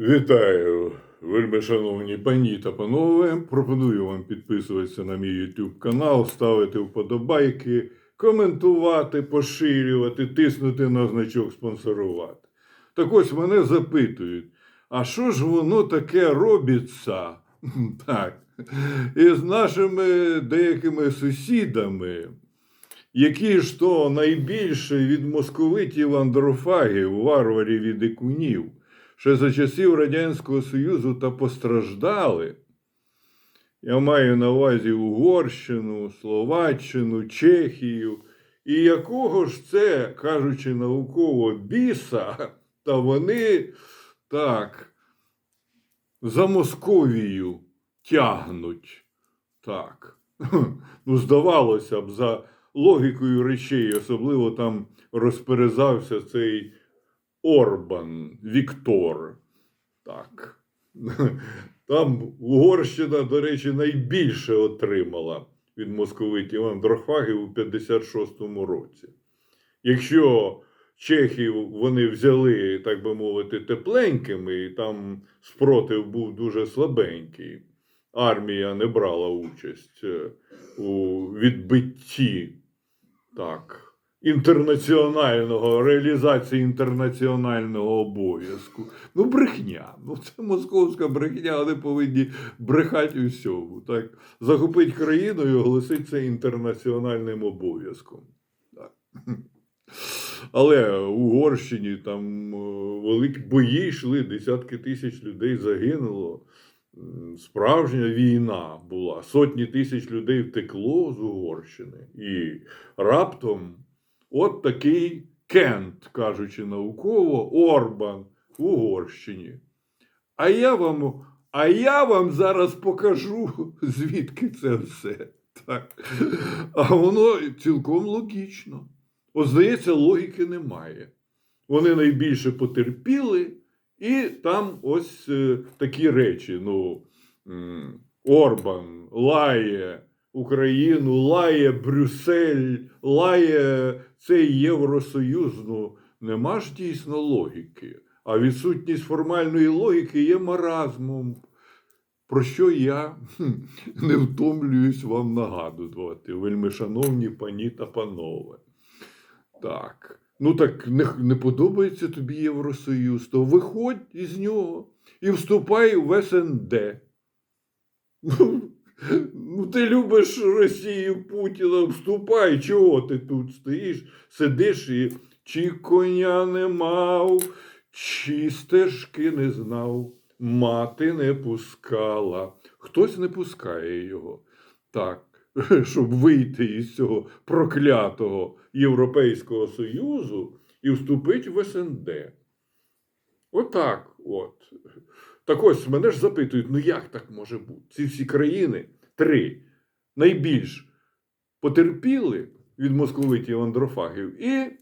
Вітаю, вельми шановні пані та панове. Пропоную вам підписуватися на мій YouTube канал, ставити вподобайки, коментувати, поширювати, тиснути на значок спонсорувати. Так ось мене запитують: а що ж воно таке робиться? Так, із нашими деякими сусідами, які ж то найбільше від московитів андрофагів, варварів і дикунів ще за часів Радянського Союзу та постраждали. Я маю на увазі Угорщину, Словаччину, Чехію. І якого ж це, кажучи науково, біса, та вони так за Московію тягнуть. Так. Ну, здавалося б, за логікою речей, особливо там розперезався цей Орбан Віктор. Так. Там Угорщина, до речі, найбільше отримала від московитів андрофагів у 56-му році. Якщо чехів вони взяли, так би мовити, тепленькими, і там спротив був дуже слабенький, армія не брала участь е, у відбитті. Так інтернаціонального, реалізації інтернаціонального обов'язку. Ну, брехня. Ну, це московська брехня, вони повинні брехати усьому. Так? Захопити країну і оголосити це інтернаціональним обов'язком. Так. Але в Угорщині там е, великі бої йшли, десятки тисяч людей загинуло. Справжня війна була. Сотні тисяч людей втекло з Угорщини. І раптом От такий Кент, кажучи науково, Орбан в Угорщині. А я вам, а я вам зараз покажу, звідки це все. Так. А воно цілком логічно. От, здається, логіки немає. Вони найбільше потерпіли, і там ось е, такі речі. Ну, Орбан лає Україну, лає Брюссель, лає цей Євросоюз. Ну, нема ж дійсно логіки. А відсутність формальної логіки є маразмом. Про що я не втомлююсь вам нагадувати, вельми шановні пані та панове. Так. Ну так не, не подобається тобі Євросоюз, то виходь із нього і вступай в СНД. Ну, ти любиш Росію Путіна, вступай, чого ти тут стоїш, сидиш і чи коня не мав, чи стежки не знав, мати не пускала. Хтось не пускає його. Так, щоб вийти із цього проклятого Європейського Союзу і вступити в СНД. Отак от. Так ось мене ж запитують: ну як так може бути? Ці всі країни, три, найбільш потерпіли від московитів андрофагів. І,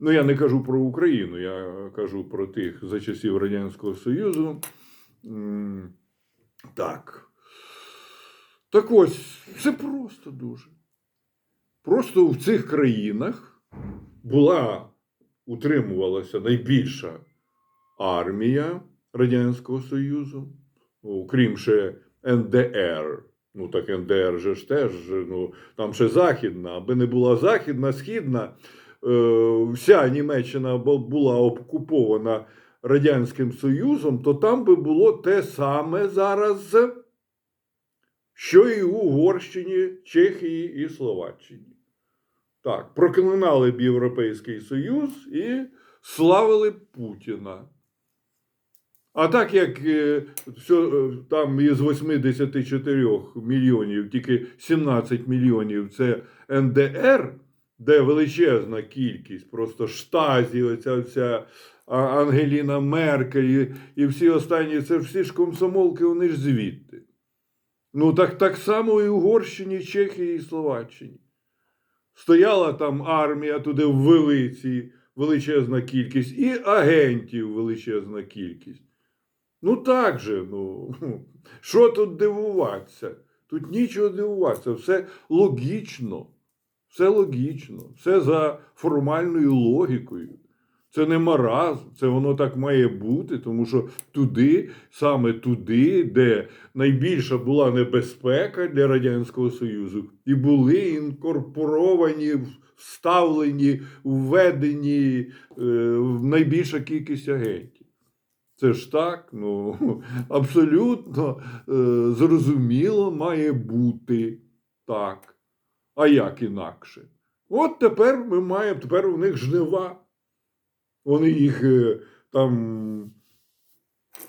ну я не кажу про Україну, я кажу про тих за часів Радянського Союзу. Так. Так ось, це просто дуже. Просто в цих країнах була, утримувалася найбільша армія Радянського Союзу, ну, крім ще НДР. Ну так НДР же ж теж, ну там ще Західна, аби не була Західна, Східна, е, вся Німеччина була окупована Радянським Союзом, то там би було те саме зараз, що і у Угорщині, Чехії і Словаччині. Так, проклинали б Європейський Союз і славили Путіна. А так як е, все, там із 84 мільйонів, тільки 17 мільйонів це НДР, де величезна кількість, просто штазі, оця вся Ангеліна Меркель і, і всі останні, це всі ж комсомолки, вони ж звідти. Ну так, так само і в Угорщині, Чехії і Словаччині. Стояла там армія, туди ввели ці величезна кількість, і агентів величезна кількість. Ну так же, ну, що тут дивуватися? Тут нічого дивуватися, все логічно, все логічно, все за формальною логікою. Це не маразм, це воно так має бути, тому що туди, саме туди, де найбільша була небезпека для Радянського Союзу, і були інкорпоровані, вставлені, введені е, найбільша кількість агентів. Це ж так, ну абсолютно е, зрозуміло має бути так. А як інакше? От тепер ми маємо, тепер у них жнива. Вони їх е, там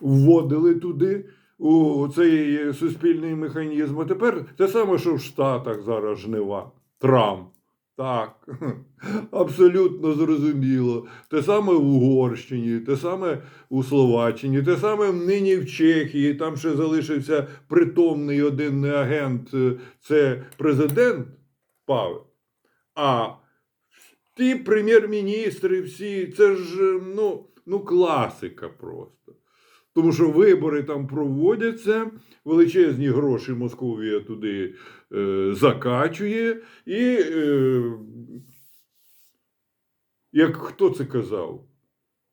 вводили туди, у цей суспільний механізм. А тепер те саме, що в Штатах зараз жнива. Трамп. Так, абсолютно зрозуміло. Те саме в Угорщині, те саме у Словаччині, те саме нині в Чехії. Там ще залишився притомний один агент, е, це президент Павел. А ті прем'єр-міністри, всі, це ж е, ну, ну, класика просто. Тому що вибори там проводяться, величезні гроші Московія туди е, закачує. І е, як хто це казав?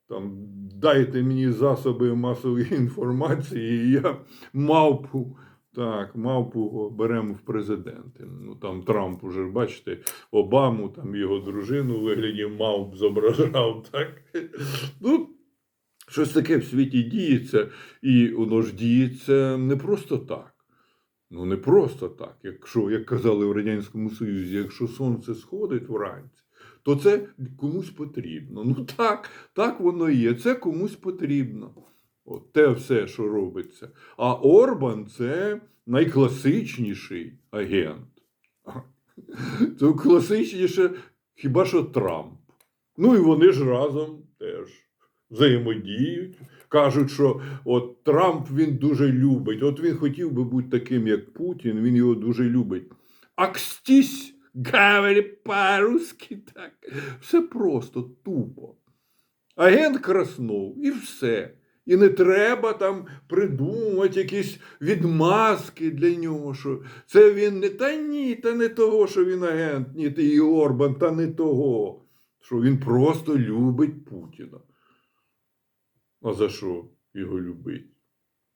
Там, дайте мені засоби масової інформації, і я мавпу. Так, мавпу беремо в президенти. Ну там Трамп уже бачите, Обаму, там його дружину у вигляді мавп зображав. Так? Ну, щось таке в світі діється, і воно ж діється не просто так. Ну, не просто так. Якщо, як казали в Радянському Союзі, якщо сонце сходить вранці, то це комусь потрібно. Ну так, так воно і є. Це комусь потрібно. От те все, що робиться. А Орбан це найкласичніший агент. Це класичніше хіба що Трамп. Ну і вони ж разом взаємодіють. Кажуть, що от Трамп він дуже любить. От він хотів би бути таким, як Путін, він його дуже любить. Акстісь, гавелі по-русски, так. Все просто тупо. Агент краснув і все. І не треба там придумувати якісь відмазки для нього. що Це він не та ні, та не того, що він агент, ні, та і Орбан, та не того. Що він просто любить Путіна. А за що його любить?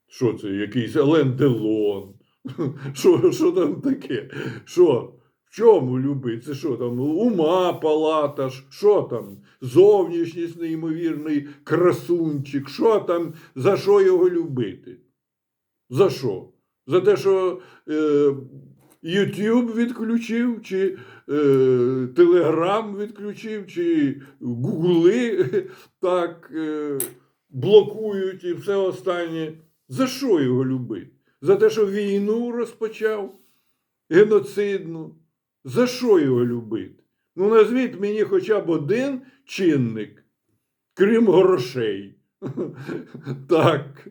Що це, якийсь Елен Делон? Що, що там таке? Що? В чому любить? Це що там? Ума палата, що там? Зовнішність неймовірний красунчик. Що там? За що його любити? За що? За те, що е, YouTube відключив, чи е, відключив, чи Гугли так е, блокують і все останнє. За що його любити? За те, що війну розпочав геноцидну. За що його любити? Ну, назвіть мені хоча б один чинник, крім грошей. Так,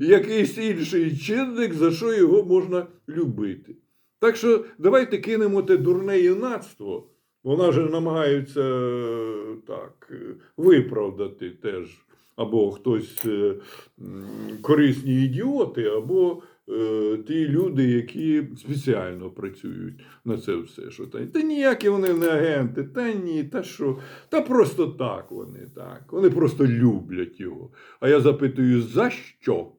якийсь інший чинник, за що його можна любити. Так що давайте кинемо те дурне юнацтво. Вона же намагається е, так е, виправдати теж. Або хтось е, корисні ідіоти, або е, ті люди, які спеціально працюють на це все. Що та, та ніякі вони не агенти, та ні, та що, та просто так вони так. Вони просто люблять його. А я запитую, за що?